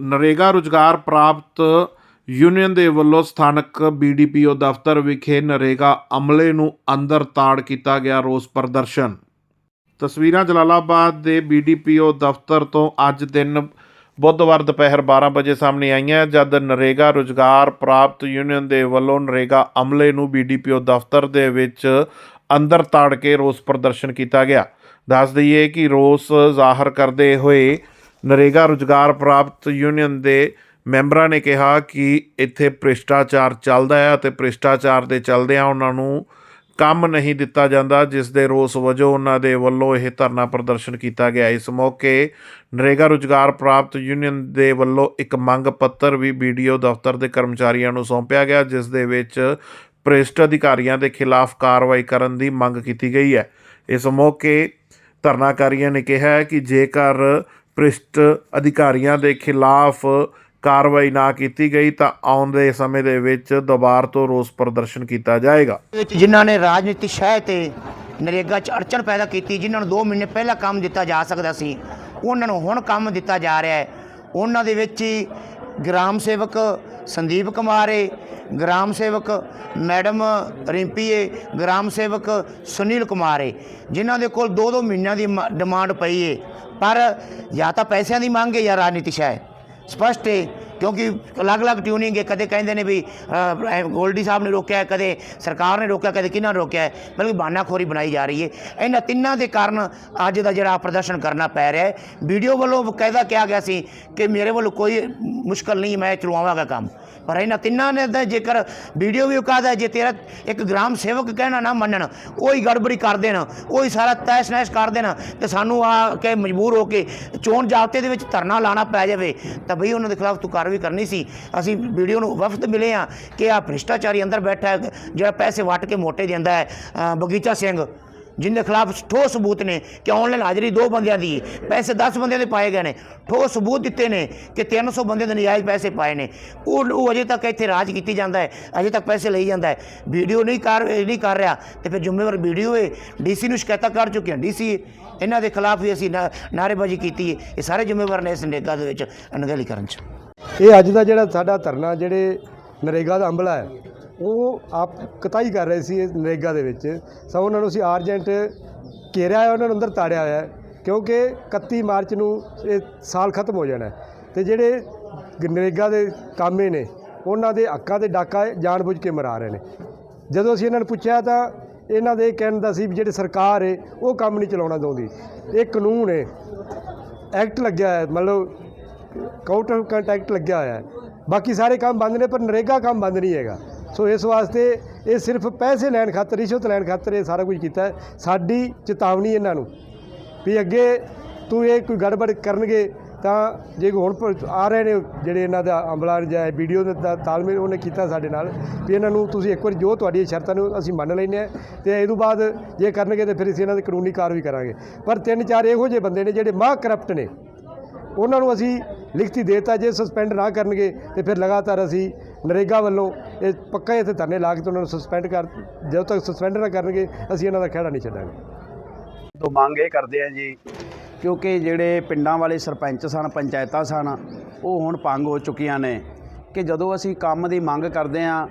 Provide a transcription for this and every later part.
ਨਰੇਗਾ ਰੁਜ਼ਗਾਰ ਪ੍ਰਾਪਤ ਯੂਨੀਅਨ ਦੇ ਵੱਲੋਂ ਸਥਾਨਕ ਬੀਡੀਪੀਓ ਦਫ਼ਤਰ ਵਿਖੇ ਨਰੇਗਾ ਅਮਲੇ ਨੂੰ ਅੰਦਰ ਤਾੜ ਕੀਤਾ ਗਿਆ ਰੋਸ ਪ੍ਰਦਰਸ਼ਨ। ਤਸਵੀਰਾਂ ਜਲਾਲਾਬਾਦ ਦੇ ਬੀਡੀਪੀਓ ਦਫ਼ਤਰ ਤੋਂ ਅੱਜ ਦਿਨ ਬੁੱਧਵਾਰ ਦੁਪਹਿਰ 12 ਵਜੇ ਸਾਹਮਣੇ ਆਈਆਂ ਜਦ ਨਰੇਗਾ ਰੁਜ਼ਗਾਰ ਪ੍ਰਾਪਤ ਯੂਨੀਅਨ ਦੇ ਵੱਲੋਂ ਨਰੇਗਾ ਅਮਲੇ ਨੂੰ ਬੀਡੀਪੀਓ ਦਫ਼ਤਰ ਦੇ ਵਿੱਚ ਅੰਦਰ ਤਾੜ ਕੇ ਰੋਸ ਪ੍ਰਦਰਸ਼ਨ ਕੀਤਾ ਗਿਆ। ਦੱਸ ਦਈਏ ਕਿ ਰੋਸ ਜ਼ਾਹਰ ਕਰਦੇ ਹੋਏ ਨਰੇਗਾ ਰੁਜ਼ਗਾਰ ਪ੍ਰਾਪਤ ਯੂਨੀਅਨ ਦੇ ਮੈਂਬਰਾਂ ਨੇ ਕਿਹਾ ਕਿ ਇੱਥੇ ਭ੍ਰਿਸ਼ਟਾਚਾਰ ਚੱਲਦਾ ਹੈ ਅਤੇ ਭ੍ਰਿਸ਼ਟਾਚਾਰ ਦੇ ਚੱਲਦਿਆਂ ਉਹਨਾਂ ਨੂੰ ਕੰਮ ਨਹੀਂ ਦਿੱਤਾ ਜਾਂਦਾ, ਜਿਸ ਦੇ ਰੋਸ ਵਜੋਂ ਉਹਨਾਂ ਦੇ ਵੱਲੋਂ ਇਹ ਧਰਨਾ ਪ੍ਰਦਰਸ਼ਨ ਕੀਤਾ ਗਿਆ। ਇਸ ਮੌਕੇ ਨਰੇਗਾ ਰੁਜ਼ਗਾਰ ਪ੍ਰਾਪਤ ਯੂਨੀਅਨ ਦੇ ਵੱਲੋਂ ਇੱਕ ਮੰਗ ਪੱਤਰ ਵੀ ਬੀਡੀਓ ਦਫ਼ਤਰ ਦੇ ਕਰਮਚਾਰੀਆਂ ਨੂੰ ਸੌਂਪਿਆ ਗਿਆ, ਜਿਸ ਦੇ ਵਿੱਚ ਭ੍ਰਿਸ਼ਟ ਅਧਿਕਾਰੀਆਂ ਦੇ ਖਿਲਾਫ ਕਾਰਵਾਈ ਕਰਨ ਦੀ ਮੰਗ ਕੀਤੀ ਗਈ ਹੈ। ਇਸ ਮੌਕੇ ਧਰਨਾਕਾਰੀਆਂ ਨੇ ਕਿਹਾ ਕਿ ਜੇਕਰ ਭ੍ਰਿਸ਼ਟ ਅਧਿਕਾਰੀਆਂ ਦੇ ਖਿਲਾਫ ਕਾਰਵਾਈ ਨਾ ਕੀਤੀ ਗਈ ਤਾਂ ਆਉਂਦੇ ਸਮੇਂ ਦੇ ਵਿੱਚ ਦੁਬਾਰ ਤੋਂ ਰੋਸ ਪ੍ਰਦਰਸ਼ਨ ਕੀਤਾ ਜਾਏਗਾ। ਵਿੱਚ ਜਿਨ੍ਹਾਂ ਨੇ ਰਾਜਨੀਤੀ ਸ਼ਹਿ ਤੇ ਨਰੇਗਾ 'ਚ ਅੜਚਣ ਪੈਦਾ ਕੀਤੀ, ਜਿਨ੍ਹਾਂ ਨੂੰ 2 ਮਹੀਨੇ ਪਹਿਲਾਂ ਕੰਮ ਦਿੱਤਾ ਜਾ ਸਕਦਾ ਸੀ, ਉਹਨਾਂ ਨੂੰ ਹੁਣ ਕੰਮ ਦਿੱਤਾ ਜਾ ਰਿਹਾ ਹੈ। ਉਹਨਾਂ ਦੇ ਵਿੱਚ ਹੀ ਗ੍ਰਾਮ ਸੇਵਕ ਸੰਦੀਪ ਕੁਮਾਰ ਏ, ਗ੍ਰਾਮ ਸੇਵਕ ਮੈਡਮ ਰਿੰਪੀ ਏ, ਗ੍ਰਾਮ ਸੇਵਕ ਸੁਨੀਲ ਕੁਮਾਰ ਏ, ਜਿਨ੍ਹਾਂ ਦੇ ਕੋਲ 2-2 ਮਹੀਨਿਆਂ ਦੀ ਮ- ਡਿਮਾਂਡ ਪਈ ਏ। ਪਰ ਜਾਂ ਤਾਂ ਪੈਸਿਆਂ ਦੀ ਮੰਗ ਹੈ ਜਾਂ ਰਾਜਨੀਤੀ ਸ਼ਹਿ ਸਪਸ਼ਟ ਹੈ ਕਿਉਂਕਿ ਅਲੱਗ-ਅਲੱਗ ਟਿਊਨਿੰਗ ਹੈ ਕਦੇ ਕਹਿੰਦੇ ਨੇ ਵੀ ਅ, ਗੋਲਡੀ ਸਾਹਿਬ ਨੇ ਰੋਕਿਆ ਹੈ, ਕਦੇ ਸਰਕਾਰ ਨੇ ਰੋਕਿਆ ਕਦੇ ਕਿਹਨਾਂ ਨੇ ਰੋਕਿਆ ਹੈ ਬਲਕਿ ਬਹਾਨਾਖੋਰੀ ਬਣਾਈ ਜਾ ਰਹੀ ਹੈ। ਇਹਨਾਂ ਤਿੰਨਾਂ ਦੇ ਕਾਰਨ ਅੱਜ ਦਾ ਜਿਹੜਾ ਪ੍ਰਦਰਸ਼ਨ ਕਰਨਾ ਪੈ ਰਿਹਾ ਹੈ। ਵੀਡੀਓ ਵੱਲੋਂ ਬਕਾਇਦਾ ਕਿਹਾ ਗਿਆ ਸੀ ਕਿ ਮੇਰੇ ਵੱਲੋਂ ਕੋਈ ਮੁਸ਼ਕਲ ਨਹੀਂ ਮੈਂ ਚਲਵਾਵਾਂਗਾ ਕੰਮ। ਪਰ ਇਹਨਾਂ ਤਿੰਨਾਂ ਨੇ ਤਾਂ ਜੇਕਰ ਵੀਡੀਓ ਵੀ ਉਕਾਦਾ ਜੇ ਤੇਰਾ ਇੱਕ ਗ੍ਰਾਮ ਸੇਵਕ ਕਹਿਣਾ ਨਾ ਮੰਨਣ ਉਹੀ ਗੜਬੜੀ ਕਰ ਦੇਣ ਉਹੀ ਸਾਰਾ ਤੈਸ਼ ਨੈਸ਼ ਕਰ ਦੇਣ ਤੇ ਸਾਨੂੰ ਆ ਕੇ ਮਜਬੂਰ ਹੋ ਕੇ ਚੋਣ ਜਾਬਤੇ ਦੇ ਵਿੱਚ ਧਰਨਾ ਲਾਣਾ ਪੈ ਜਾਵੇ ਤਾਂ ਬਈ ਉਹਨਾਂ ਦੇ ਖਿਲਾਫ ਤੂੰ ਕਾਰਵਾਈ ਕਰਨੀ ਸੀ। ਅਸੀਂ ਵੀਡੀਓ ਨੂੰ ਵਫਦ ਮਿਲੇ ਆ ਕਿ ਆ ਭ੍ਰਿਸ਼ਟਾਚਾਰੀ ਅੰਦਰ ਬੈਠਾ ਹੈ, ਜਿਹੜਾ ਪੈਸੇ ਵਟ ਕੇ ਮੋਟੇ ਦਿੰਦਾ ਹੈ ਬਗੀਚਾ ਸਿੰਘ ਜਿਨ੍ਹਾਂ ਖਿਲਾਫ ਠੋਸ ਸਬੂਤ ਨੇ ਕਿ ਆਨਲਾਈਨ ਹਾਜ਼ਰੀ ਦੋ ਬੰਦਿਆਂ ਦੀ ਪੈਸੇ 10 ਬੰਦਿਆਂ ਦੇ ਪਾਏ ਗਏ ਨੇ। ਠੋਸ ਸਬੂਤ ਦਿੱਤੇ ਨੇ ਕਿ 300 ਬੰਦਿਆਂ ਦੇ ਨਜਾਇਜ਼ ਪੈਸੇ ਪਾਏ ਨੇ। ਉਹ ਉਹ ਅਜੇ ਤੱਕ ਇੱਥੇ ਰਾਜ ਕੀਤੀ ਜਾਂਦਾ ਹੈ, ਅਜੇ ਤੱਕ ਪੈਸੇ ਲਈ ਜਾਂਦਾ ਹੈ। ਵੀਡੀਓ ਨਹੀਂ ਕਰ ਨਹੀਂ ਕਰ ਰਿਹਾ ਤੇ ਫਿਰ ਜ਼ਿੰਮੇਵਾਰ ਵੀਡੀਓ ਹੈ। ਡੀਸੀ ਨੂੰ ਸ਼ਿਕਾਇਤਾਂ ਕਰ ਚੁੱਕੇ ਹਾਂ। ਡੀਸੀ, ਇਹਨਾਂ ਦੇ ਖਿਲਾਫ ਵੀ ਅਸੀਂ ਨਾ- ਨਾਅਰੇਬਾਜ਼ੀ ਕੀਤੀ ਹੈ। ਇਹ ਸਾਰੇ ਜ਼ਿੰਮੇਵਾਰ ਨੇ ਇਸ ਨਰੇਗਾ ਦੇ ਵਿੱਚ ਅਣਗਹਿਲੀ ਕਰਨ 'ਚ। ਇਹ ਅੱਜ ਦਾ ਜਿਹੜਾ ਸਾਡਾ ਧਰਨਾ, ਜਿਹੜੇ ਨਰੇਗਾ ਦਾ ਅਮਲਾ ਹੈ, ਉਹ ਆਪ ਕਤਾਈ ਕਰ ਰਹੇ ਸੀ ਇਸ ਨਰੇਗਾ ਦੇ ਵਿੱਚ। ਸੋ ਉਹਨਾਂ ਨੂੰ ਅਸੀਂ ਆਰਜੈਂਟ ਘੇਰਿਆ ਹੈ ਉਹਨਾਂ ਨੂੰ ਅੰਦਰ ਤਾੜਿਆ ਹੋਇਆ ਹੈ, ਕਿਉਂਕਿ 31 ਮਾਰਚ ਨੂੰ ਇਹ ਸਾਲ ਖਤਮ ਹੋ ਜਾਣਾ ਹੈ। ਤੇ ਜਿਹੜੇ ਨਰੇਗਾ ਦੇ ਕਾਮੇ ਨੇ, ਉਹਨਾਂ ਦੇ ਹੱਕਾਂ ਤੇ ਡਾਕਾ ਜਾਣਬੁੱਝ ਕੇ ਮਰਾ ਰਹੇ ਨੇ। ਜਦੋਂ ਅਸੀਂ ਇਹਨਾਂ ਨੂੰ ਪੁੱਛਿਆ ਤਾਂ ਇਹਨਾਂ ਦੇ ਇਹ ਕਹਿਣ ਦਾ ਸੀ ਵੀ ਜਿਹੜੇ ਸਰਕਾਰ ਹੈ ਉਹ ਕੰਮ ਨਹੀਂ ਚਲਾਉਣਾ ਚਾਹੁੰਦੀ। ਇਹ ਕਾਨੂੰਨ ਹੈ ਐਕਟ ਲੱਗਿਆ ਹੈ, ਮਤਲਬ ਕਾਊਂਟ ਆਫ ਕੰਟੈਕਟ ਲੱਗਿਆ ਹੋਇਆ ਹੈ। ਬਾਕੀ ਸਾਰੇ ਕੰਮ ਬੰਦ ਨੇ, ਪਰ ਨਰੇਗਾ ਕੰਮ ਬੰਦ ਨਹੀਂ ਹੈਗਾ। ਸੋ ਇਸ ਵਾਸਤੇ ਇਹ ਸਿਰਫ ਪੈਸੇ ਲੈਣ ਖਾਤਰ, ਰਿਸ਼ਵਤ ਲੈਣ ਖਾਤਰ ਇਹ ਸਾਰਾ ਕੁਝ ਕੀਤਾ ਹੈ। ਸਾਡੀ ਚੇਤਾਵਨੀ ਇਹਨਾਂ ਨੂੰ ਵੀ ਅੱਗੇ ਤੂੰ ਇਹ ਕੋਈ ਗੜਬੜ ਕਰਨਗੇ ਤਾਂ ਜੇ ਹੁਣ ਆ ਰਹੇ ਨੇ ਜਿਹੜੇ ਇਹਨਾਂ ਦਾ ਅਮਲਾ ਜਾਂ ਵੀਡੀਓ ਦਾ ਤਾਲਮੇਲ ਉਹਨੇ ਕੀਤਾ ਸਾਡੇ ਨਾਲ, ਵੀ ਇਹਨਾਂ ਨੂੰ ਤੁਸੀਂ ਇੱਕ ਵਾਰੀ ਜੋ ਤੁਹਾਡੀਆਂ ਸ਼ਰਤਾਂ ਨੂੰ ਅਸੀਂ ਮੰਨ ਲੈਂਦੇ ਹਾਂ ਤੇ ਇਹ ਤੋਂ ਬਾਅਦ ਜੇ ਕਰਨਗੇ ਤੇ ਫਿਰ ਅਸੀਂ ਇਹਨਾਂ ਦੇ ਕਾਨੂੰਨੀ ਕਾਰਵਾਈ ਕਰਾਂਗੇ। ਪਰ ਤਿੰਨ ਚਾਰ ਇਹੋ ਜਿਹੇ ਬੰਦੇ ਨੇ ਜਿਹੜੇ ਮਹਾ ਕਰਪਟ ਨੇ। ਉਹਨਾਂ ਨੂੰ ਅਸੀਂ ਲਿਖਤੀ ਦੇਤਾ, ਜੇ ਸਸਪੈਂਡ ਨਾ ਕਰਨਗੇ ਤੇ ਫਿਰ ਲਗਾਤਾਰ ਅਸੀਂ ਨਰੇਗਾ ਵੱਲੋਂ ਇਹ ਪੱਕਾ ਇੱਥੇ ਧਰਨੇ ਲਾ ਕੇ ਤੇ ਉਹਨਾਂ ਨੂੰ ਸਸਪੈਂਡ ਕਰ, ਜਦੋਂ ਤੱਕ ਸਸਪੈਂਡ ਨਾ ਕਰਨਗੇ, ਅਸੀਂ ਇਹਨਾਂ ਦਾ ਖਹਿੜਾ ਨਹੀਂ ਛੱਡਾਂਗੇ। ਤੋਂ ਮੰਗ ਇਹ ਕਰਦੇ ਆ ਜੀ, ਕਿਉਂਕਿ ਜਿਹੜੇ ਪਿੰਡਾਂ ਵਾਲੇ ਸਰਪੰਚ ਸਨ, ਪੰਚਾਇਤਾਂ ਸਨ, ਉਹ ਹੁਣ ਭੰਗ ਹੋ ਚੁੱਕੀਆਂ ਨੇ ਕਿ ਜਦੋਂ ਅਸੀਂ ਕੰਮ ਦੀ ਮੰਗ ਕਰਦੇ ਆ,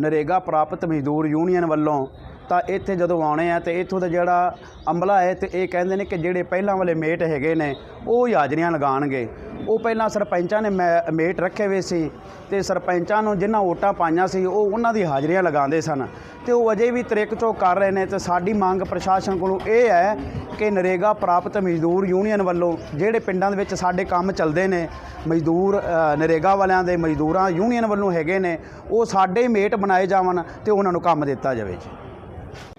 ਨਰੇਗਾ ਪ੍ਰਾਪਤ ਮਜ਼ਦੂਰ ਯੂਨੀਅਨ ਵੱਲੋਂ ਤਾਂ ਇੱਥੇ ਜਦੋਂ ਆਉਣੇ ਆ ਤੇ ਇੱਥੋਂ ਦਾ ਜਿਹੜਾ ਅਮਲਾ ਹੈ ਤੇ ਇਹ ਕਹਿੰਦੇ ਨੇ ਕਿ ਜਿਹੜੇ ਪਹਿਲਾਂ ਵਾਲੇ ਮੇਟ ਹੈਗੇ ਨੇ, ਉਹ ਹੀ ਹਾਜ਼ਰੀਆਂ ਲਗਾਉਣਗੇ। ਉਹ ਪਹਿਲਾਂ ਸਰਪੰਚਾਂ ਨੇ ਮੈ- ਮੇਟ ਰੱਖੇ ਹੋਏ ਸੀ ਤੇ ਸਰਪੰਚਾਂ ਨੂੰ ਜਿਨ੍ਹਾਂ ਵੋਟਾਂ ਪਾਈਆਂ ਸੀ, ਉਹ ਉਹਨਾਂ ਦੀ ਹਾਜ਼ਰੀਆਂ ਲਗਾਉਂਦੇ ਸਨ। ਤੇ ਉਹ ਅਜੇ ਵੀ ਤ੍ਰਿਕ ਚੋਂ ਕਰ ਰਹੇ ਨੇ ਤੇ ਸਾਡੀ ਮੰਗ ਪ੍ਰਸ਼ਾਸਨ ਕੋਲੋਂ ਇਹ ਹੈ ਕਿ ਨਰੇਗਾ ਪ੍ਰਾਪਤ ਮਜ਼ਦੂਰ ਯੂਨੀਅਨ ਵੱਲੋਂ ਜਿਹੜੇ ਪਿੰਡਾਂ ਦੇ ਵਿੱਚ ਸਾਡੇ ਕੰਮ ਚੱਲਦੇ ਨੇ, ਮਜ਼ਦੂਰ ਨਰੇਗਾ ਵਾਲਿਆਂ ਦੇ ਮਜ਼ਦੂਰਾਂ ਯੂਨੀਅਨ ਵੱਲੋਂ ਹੈਗੇ ਨੇ, ਉਹ ਸਾਡੇ ਮੇਟ ਬਣਾਏ ਜਾਵਣ ਤੇ ਉਹਨਾਂ ਨੂੰ ਕੰਮ ਦਿੱਤਾ ਜਾਵੇ ਜੀ।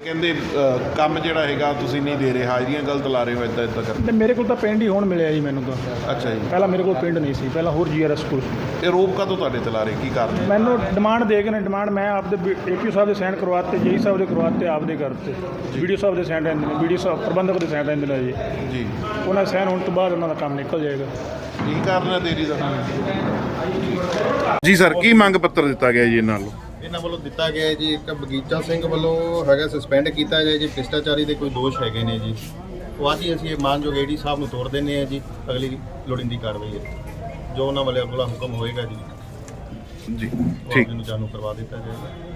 ਕਹਿੰਦੇ ਅ, ਕੰਮ ਜਿਹੜਾ ਹੈਗਾ ਤੁਸੀਂ ਨਹੀਂ ਦੇ ਰਹੇ ਹਾਜ਼ਰੀਆਂ ਗਲਤ ਲਾ ਰਹੇ ਹੋ ਇਦਾਂ ਇਦਾਂ ਕਰ। ਤੇ ਮੇਰੇ ਕੋਲ ਤਾਂ ਪਿੰਡ ਹੀ ਹੁਣ ਮਿਲਿਆ ਜੀ ਮੈਨੂੰ ਤਾਂ। ਅੱਛਾ ਜੀ। ਪਹਿਲਾਂ ਮੇਰੇ ਕੋਲ ਪਿੰਡ ਨਹੀਂ ਸੀ ਪਹਿਲਾਂ ਹੋਰ ਜੀਆਰਐਸ ਸਕੂਲ ਸੀ। ਇਹ ਰੋਪ ਕਦੋਂ ਤੁਹਾਡੇ ਤੇ ਲਾ ਰਹੇ? ਕੀ ਕਾਰਨ ਹੈ? ਮੈਨੂੰ ਡਿਮਾਂਡ ਦੇ ਕੇ ਨੇ ਡਿਮਾਂਡ ਮੈਂ ਆਪਦੇ ਏਪੀਓ ਸਾਹਿਬ ਦੇ ਸਾਈਨ ਕਰਵਾਤੇ ਜੇਈ ਸਾਹਿਬ ਦੇ ਕਰਵਾਤੇ ਆਪਦੇ ਕਰਤੇ। ਵੀਡੀਓ ਸਾਹਿਬ ਦੇ ਸਾਈਨ ਰਹਿੰਦੇ ਨੇ ਵੀਡੀਓ ਸਾਹਿਬ ਪ੍ਰਬੰਧਕ ਦੇ ਸਾਈਨ ਰਹਿੰਦੇ ਨੇ ਜੀ। ਜੀ। ਉਹਨਾਂ ਸਾਈਨ ਹੋਣ ਤੋਂ ਬਾਅਦ ਉਹਨਾਂ ਦਾ ਕੰਮ ਨਿਕਲ ਜਾਏਗਾ। ਕੀ ਕਾਰਨ ਹੈ ਦੇਰੀ ਦਾ? ਜੀ ਸਰ ਕੀ ਮੰਗ ਪੱਤਰ ਦਿੱਤਾ ਗਿਆ ਜੀ ਇਹਨਾਂ ਨੂੰ? ਇਹਨਾਂ ਵੱਲੋਂ ਦਿੱਤਾ ਗਿਆ ਹੈ ਜੀ ਇੱਕ ਬਗੀਚਾ ਸਿੰਘ ਵੱਲੋਂ ਹੈਗਾ ਸਸਪੈਂਡ ਕੀਤਾ ਗਿਆ ਜੀ ਭ੍ਰਿਸ਼ਟਾਚਾਰੀ ਦੇ ਕੋਈ ਦੋਸ਼ ਹੈਗੇ ਨੇ ਜੀ। ਉਹ ਹੀ ਅਸੀਂ ਇਹ ਮਾਨਯੋਗ ਏਡੀ ਸਾਹਿਬ ਨੂੰ ਤੋੜ ਦਿੰਦੇ ਆ ਜੀ ਅਗਲੀ ਲੋੜੀਂਦੀ ਕਾਰਵਾਈ ਹੈ। ਜੋ ਉਹਨਾਂ ਵੱਲੋਂ ਅਗਲਾ ਹੁਕਮ ਹੋਏਗਾ ਜੀ ਜੀ ਠੀਕ। ਨੂੰ ਜਾਣੂ ਕਰਵਾ ਦਿੱਤਾ ਜਾਏਗਾ।